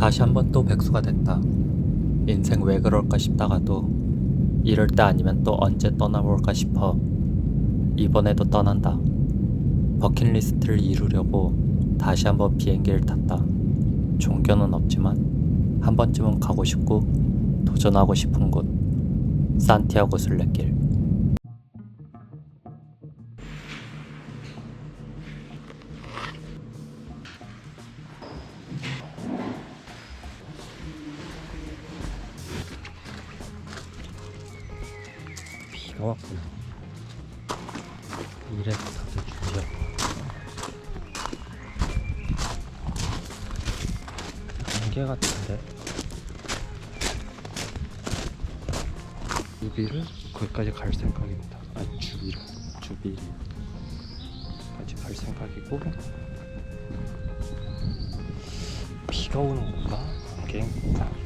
다시 한 번 또 백수가 됐다. 인생 왜 그럴까 싶다가도 이럴 때 아니면 또 언제 떠나볼까 싶어 이번에도 떠난다. 버킷리스트를 이루려고 다시 한번 비행기를 탔다. 종교는 없지만 한 번쯤은 가고 싶고 도전하고 싶은 곳 산티아고 순례길. 비가 왔구나. 이래서 다들 주죠. 안개 같은데. 주비를 거기까지 갈 생각입니다. 아 주비를 주비까지 갈 생각이고 비가 오는 건가? 안개인가?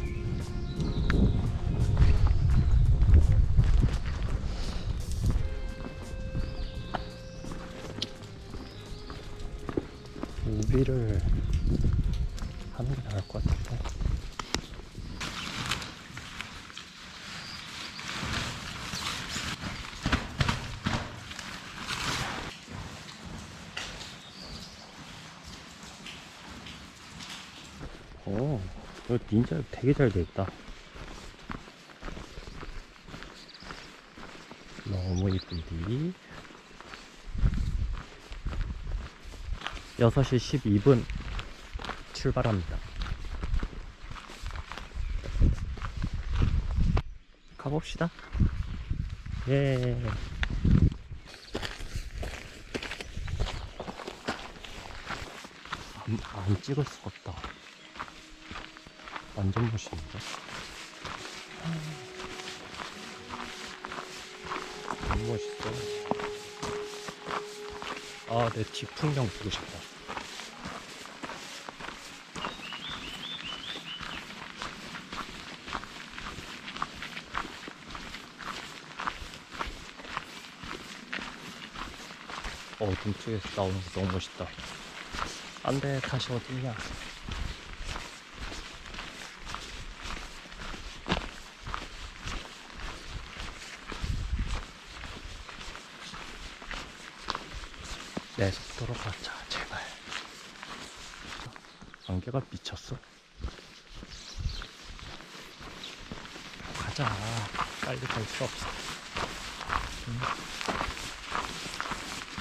우비를 하는 게 나을 것 같은데. 오, 이거 진짜 되게 잘 돼 있다. 너무 이쁜디. 6시 12분 출발합니다. 가봅시다. 예. 안, 안 찍을 수가 없다. 완전 멋있는데? 너무 멋있어. 아, 내 뒷풍경 보고 싶다. 어둠 쪽에서 나오는 거 너무 멋있다. 안 돼, 다시 어둠이 내 속도로 가자, 제발. 안개가 미쳤어. 가자. 빨리 갈 수 없어. 응.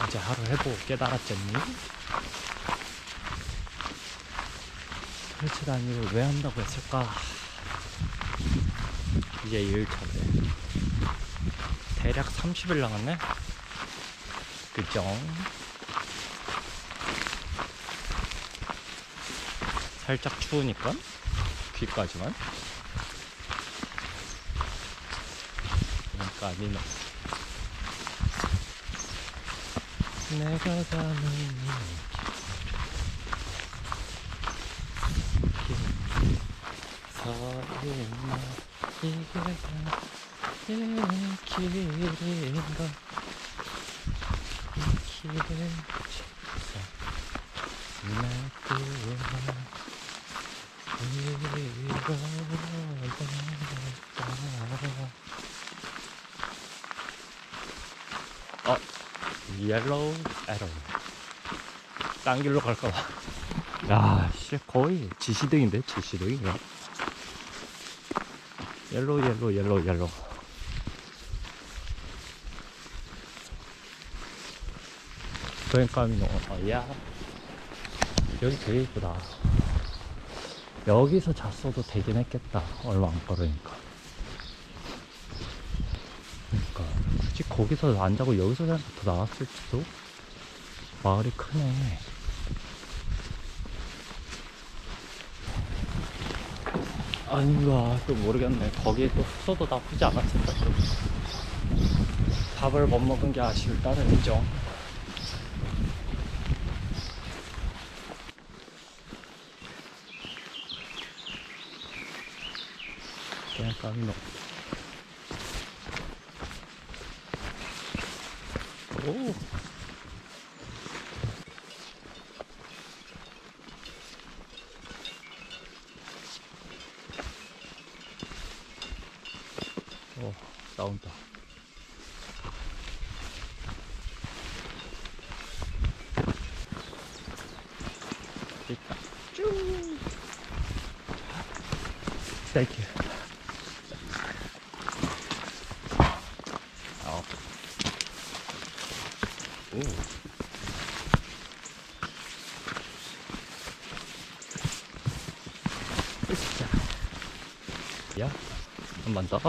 이제 하루 해보고 깨달았겠니? 도대체 난 이걸 왜 한다고 했을까? 이제 2일차네. 대략 30일 남았네? 그죠? 살짝 추우니까 귀까지만 그러니까 니는 내가 가는 서있나 이게 다이 길인가 이 길을 지서 지나구나 어, 옐로우 에러. 딴 길로 갈까봐. 야, 씨, 거의 지시등인데, 지시등인가? 옐로우, 옐로우, 옐로우, 옐로우. 그러니까, 어, 야. 여기 되게 이쁘다. 여기서 잤어도 되긴 했겠다. 얼마 안 걸으니까. 그러니까 굳이 거기서 안 자고 여기서 자는 게더 나았을지도. 마을이 크네. 아닌가 또 모르겠네. 거기에 또 숙소도 나쁘지 않았을 것 같아. 밥을 못 먹은 게 아쉬울 따름이죠. んのおおダウンタできた。 한번 더.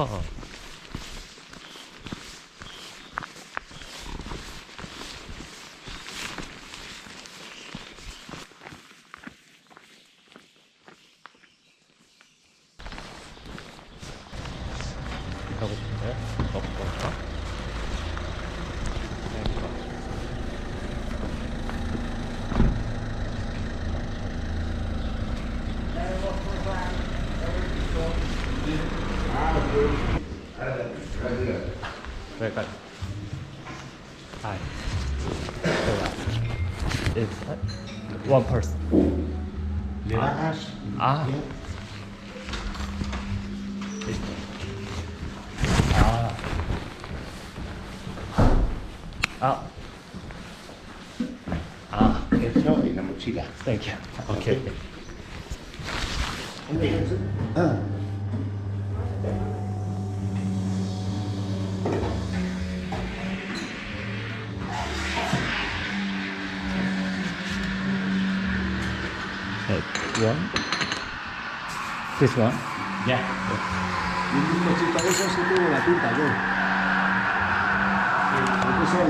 Hi. Hi. It's one person. Ah. Ah. Ah. Ah. ah. ah. Thank you. Okay. okay. okay. Uh, one. This one. Yeah. Y un mochito de esos sí tengo la tinta yo. ¿Cuántos son?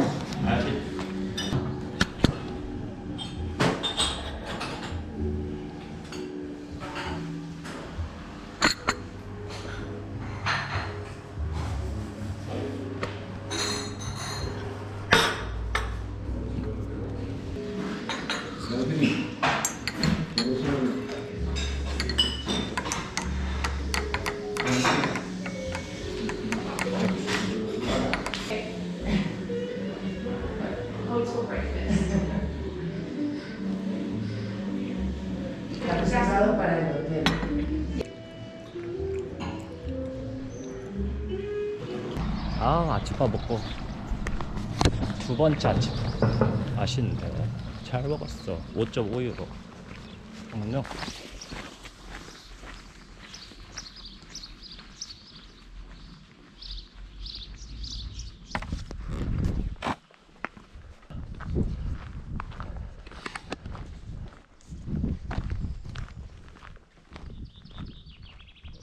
아 아침밥 먹고 두 번째 아침밥 맛있는데 잘 먹었어. 5.5유로. 잠깐만요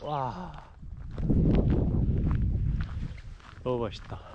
와 너무 맛있다.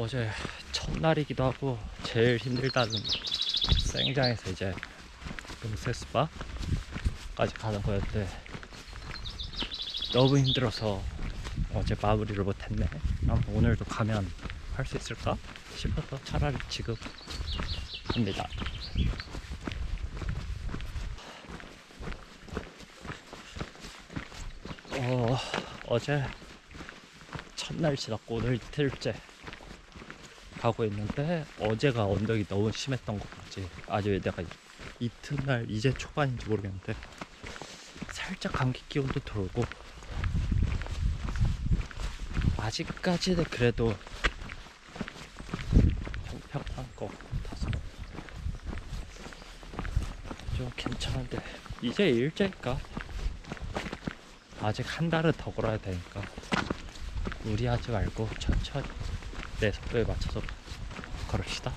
어제 첫날이기도 하고 제일 힘들다는 생장에서 이제 음세스바까지 가는 거였는데 너무 힘들어서 어제 마무리를 못했네. 오늘도 가면 할 수 있을까 싶어서 차라리 지금 갑니다. 어, 어제 첫날 지났고 오늘 이틀째 가고 있는데 어제가 언덕이 너무 심했던 것 같지. 아직 내가 이튿날 이제 초반인지 모르겠는데 살짝 감기 기운도 돌고 아직까지는 그래도 평평한 것 같아서 좀 괜찮은데 이제 일째니까 아직 한 달은 더 걸어야 되니까 무리하지 말고 천천히 내 속도에 맞춰서 걸읍시다.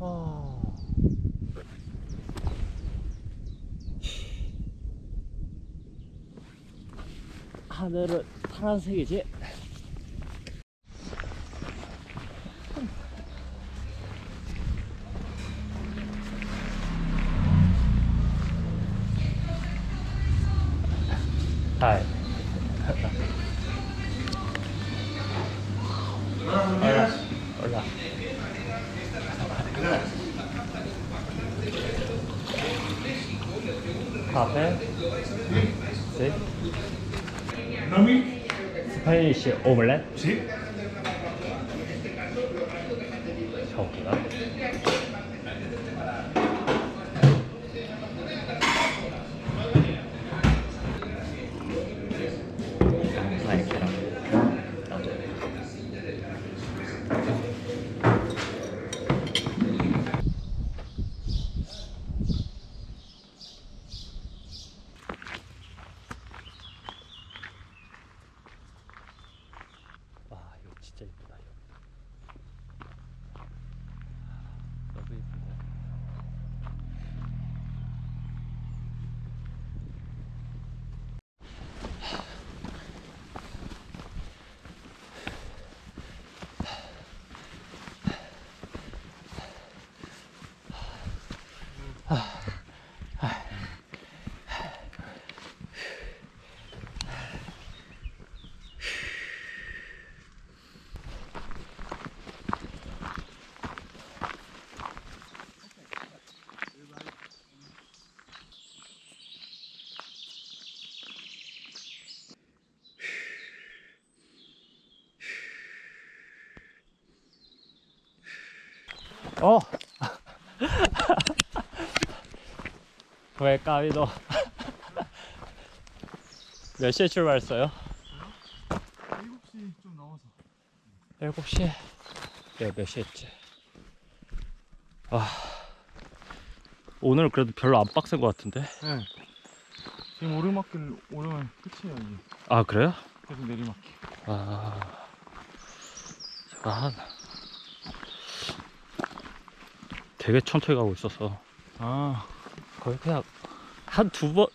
아. 하늘은 파란색이지? 하이. Hola. Hola. Café. Sí. ¿No? Omelette. Sí. 저기가. 아이 계란. 나도. 와 이거 진짜 이쁘다 이거. 너무 이쁜데. 어. 왜 까비도 몇 시에 출발했어요? 7시 좀 넘어서. 7시? 네, 몇 시였지? 아, 오늘 그래도 별로 안 빡센 것 같은데? 네. 지금 오르막길 오르면 끝이에요, 이제. 아, 그래요? 계속 내리막길. 아, 제가 한 되게 천천히 가고 있어서 아, 거의 그냥 한 두 번,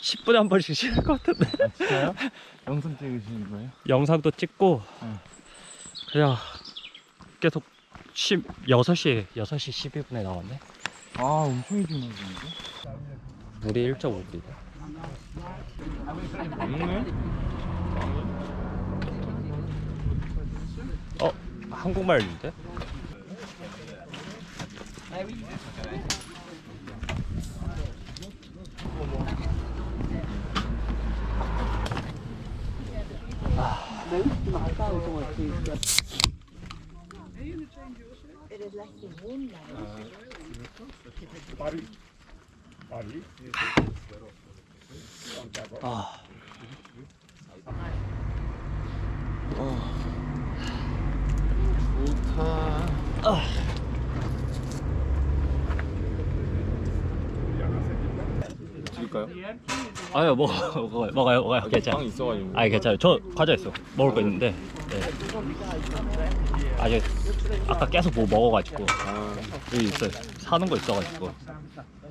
10분에 한 번씩 쉬는 것 같은데? 진짜요? 영상 찍으시는 거예요? 영상도 찍고 응. 그냥 계속 10, 6시, 6시 12분에 나왔네. 아, 엄청 일찍 나오는데? 물이 1.5리네. 먹네? 어? 한국말인데? 아. 좋다. 드릴까요? 아유, 먹어, 먹어요, 먹어요, 먹어요. 괜찮아. 빵 있어가지고. 아니, 괜찮아요. 저 과자 있어. 먹을 거 있는데. 네. 아직 아까 계속 뭐 먹어가지고. 아, 여기 있어요. 사는 거 있어가지고.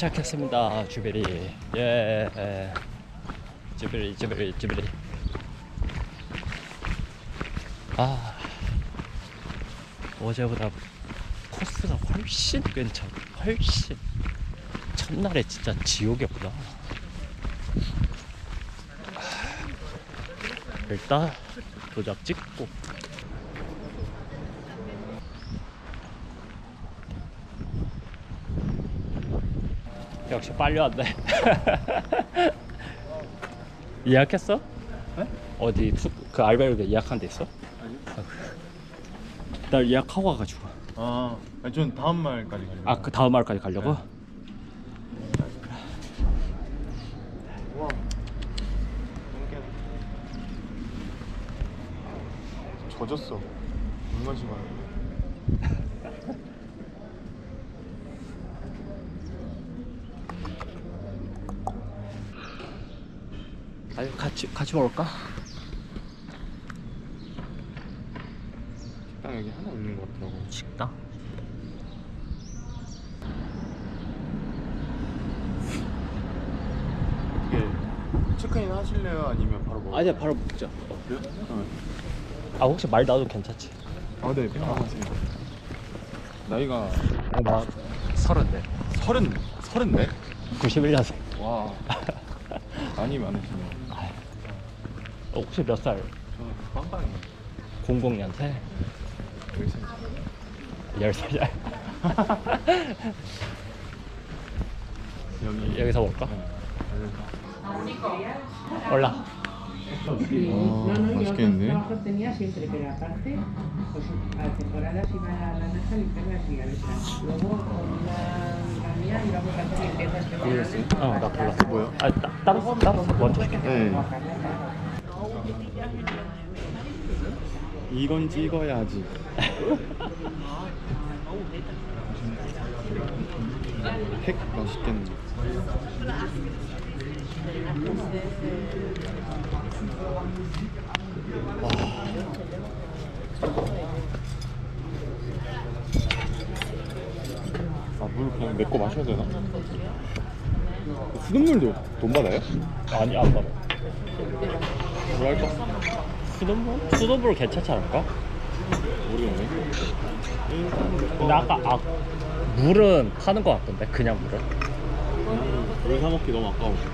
도착했습니다. 주베리. 예. 주베리, 주베리, 주베리. 아. 어제보다 코스가 훨씬 괜찮아. 훨씬. 첫날에 진짜 지옥이었구나. 아, 일단 도장 찍고 역시 빨리 왔네. 예약했어? 네? 어디 투, 그 알베르게 예약한 데 있어? 아니요. 나 예약하고 와가지고. 아, 아니, 전 다음 말까지 가려고. 아 그 다음 마을까지 가려고? 똥개. 젖었어. 물 마시고 와요. 아니 같이 먹을까? 식당 여기 하나 있는 것 같더라고. 식당? 어떻게 체크인 하실래요? 아니면 바로 먹어? 아니야 바로 먹자. 그래요? 어. 아 혹시 말 나도 괜찮지? 아, 네, 편하세요. 나이가 나 서른네. 서른, 서른네? 91년생. 와, 많이 많으시네요. 어, 혹시 몇 살? 저는 빵빵이에요. 00년생? 열심히. 10살이야. 여기 여기서 먹을까? 네. 올라. Yo 맛있겠는데? trabajos tenía siempre, pero aparte, pues a temporadas iba a la NASA a limpiar las cigarretas. Luego, con una amiga mía íbamos a hacer limpiezas 몰랐어요? 어, 나 골랐어. 뭐요? 아, 따, 따로 따로 먼저 시켜. 네. 이건 찍어야지. 핵 맛있겠네. 아, 물 그냥 내 거 마셔야 되나? 수돗물도 돈 받아요? 아니 안 받아. 뭐 할까? 수돗물? 수돗물 괜찮지 않을까? 모르겠네. 근데 아까 아 물은 파는 거 같던데 그냥 물은. 물 사먹기 너무 아까워.